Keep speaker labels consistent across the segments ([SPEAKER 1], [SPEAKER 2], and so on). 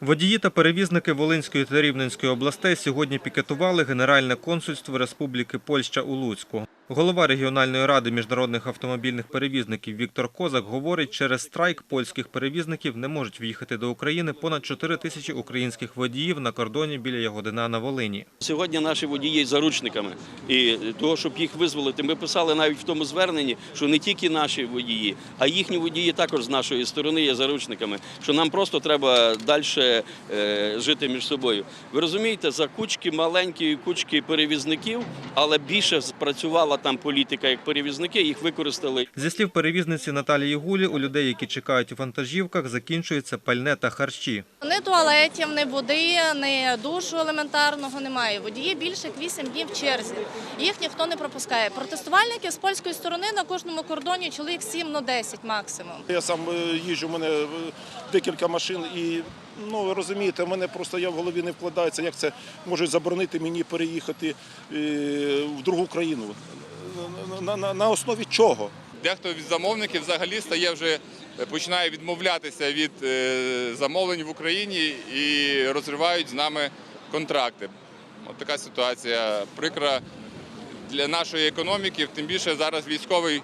[SPEAKER 1] Водії та перевізники Волинської та Рівненської областей сьогодні пікетували Генеральне консульство Республіки Польща у Луцьку. Голова регіональної ради міжнародних автомобільних перевізників Віктор Козак говорить, через страйк польських перевізників не можуть в'їхати до України понад 4 тисячі українських водіїв на кордоні біля Ягодина на Волині.
[SPEAKER 2] Сьогодні наші водії є заручниками. І того, щоб їх визволити, ми писали навіть в тому зверненні, що не тільки наші водії, а їхні водії також з нашої сторони є заручниками. Що нам просто треба далі жити між собою. Ви розумієте, за кучки маленької кучки перевізників, але більше спрацювала там політика як перевізники, їх використали
[SPEAKER 1] Зі слів перевізниці Наталії Гулі, у людей, які чекають у вантажівках, закінчується пальне та харчі.
[SPEAKER 3] Ні туалетів, ні води, ні душу елементарного немає. Водії більше як 8 днів в черзі. Їх ніхто не пропускає. Протестувальники з польської сторони на кожному кордоні чоловік 7, ну 10 максимум.
[SPEAKER 4] Я сам е, їжджу, у мене е, декілька машин, і ну розумієте, в мене просто я в голові не вкладається, як це можуть заборонити мені переїхати е, в другу країну. На, на, на основі чого?
[SPEAKER 5] Дехто від замовників взагалі стає вже починає відмовлятися від е, замовлень в Україні і розривають з нами контракти. От така ситуація прикра для нашої економіки, тим більше зараз військовий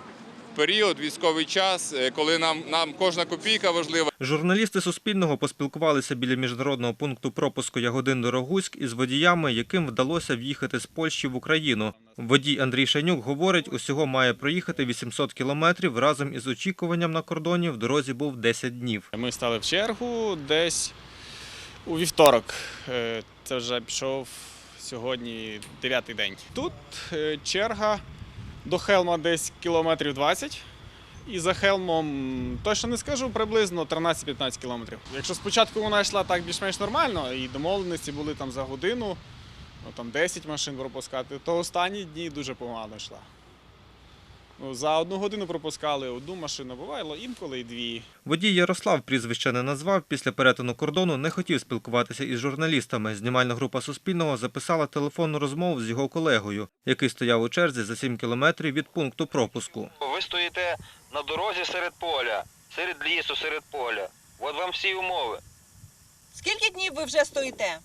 [SPEAKER 5] період, військовий час, е, коли нам, нам кожна копійка важлива.
[SPEAKER 1] Журналісти Суспільного поспілкувалися біля міжнародного пункту пропуску Ягодин Дорогуськ із водіями, яким вдалося в'їхати з Польщі в Україну. Водій Андрій Шанюк говорить, усього має проїхати 800 кілометрів. Разом із очікуванням на кордоні в дорозі був 10 днів.
[SPEAKER 6] Ми стали в чергу десь у вівторок. Е, Це вже пішов сьогодні дев'ятий день. Тут е, черга до Хелма десь кілометрів 20. І за Хелмом, точно не скажу, приблизно 13-15 кілометрів. Якщо спочатку вона йшла так більш-менш нормально, і домовленості були там за годину, ну, там 10 машин пропускати, то останні дні дуже погано йшла. Ну, за одну годину пропускали одну машину, бувало інколи і дві.
[SPEAKER 1] Водій Ярослав прізвища не назвав. Після перетину кордону не хотів спілкуватися із журналістами. Знімальна група Суспільного записала телефонну розмову з його колегою, який стояв у черзі за 7 кілометрів від пункту пропуску.
[SPEAKER 7] Ви стоїте на дорозі серед поля, серед лісу, серед поля. От вам всі умови.
[SPEAKER 8] Скільки днів ви вже стоїте?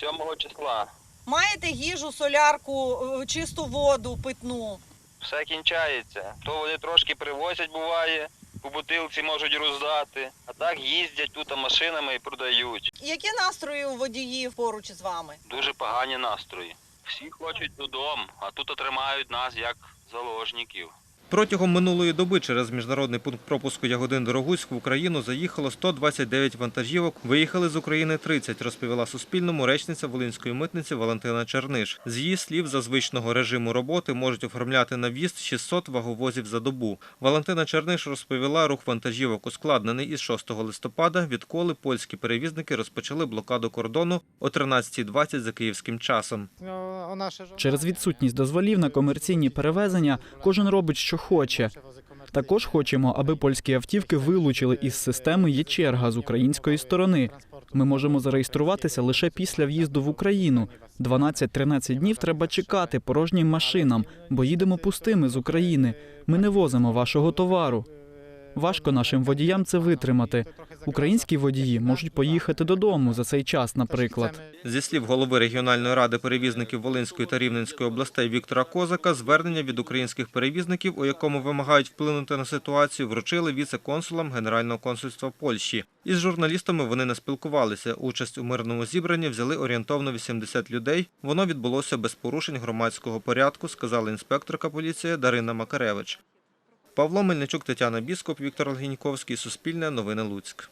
[SPEAKER 7] 7 числа.
[SPEAKER 8] Маєте їжу, солярку, е, чисту воду, питну?
[SPEAKER 7] Все кінчається. То вони трошки привозять, буває, у бутилці можуть роздати, а так їздять тут машинами і продають.
[SPEAKER 8] Які настрої у водіїв поруч з вами?
[SPEAKER 7] Дуже погані настрої. Всі хочуть додому, а тут тримають нас як заложників.
[SPEAKER 1] Протягом минулої доби через міжнародний пункт пропуску Ягодин Дорогуськ в Україну заїхало 129 вантажівок. Виїхали з України 30, розповіла Суспільному речниця Волинської митниці Валентина Черниш. З її слів, за звичного режиму роботи можуть оформляти на в'їзд 600 ваговозів за добу. Валентина Черниш розповіла, рух вантажівок ускладнений із 6 листопада, відколи польські перевізники розпочали блокаду кордону о 13.20 за київським часом.
[SPEAKER 9] Через відсутність дозволів на комерційні перевезення кожен робить, що хоче. Також хочемо, аби польські автівки вилучили із системи є черга з української сторони. Ми можемо зареєструватися лише після в'їзду в Україну. 12-13 днів треба чекати порожнім машинам, бо їдемо пустими з України. Ми не возимо вашого товару. Важко нашим водіям це витримати. Українські водії можуть поїхати додому за цей час, наприклад.
[SPEAKER 1] Зі слів голови регіональної ради перевізників Волинської та Рівненської областей Віктора Козака, звернення від українських перевізників, у якому вимагають вплинути на ситуацію, вручили віце-консулам Генерального консульства Польщі. Із журналістами вони не спілкувалися. Участь у мирному зібранні взяли орієнтовно 80 людей. Воно відбулося без порушень громадського порядку, сказала інспекторка поліції Дарина Макаревич. Павло Мельничук, Тетяна Біскоп, Віктор Лгіньковський, Суспільне, Новини Луцьк.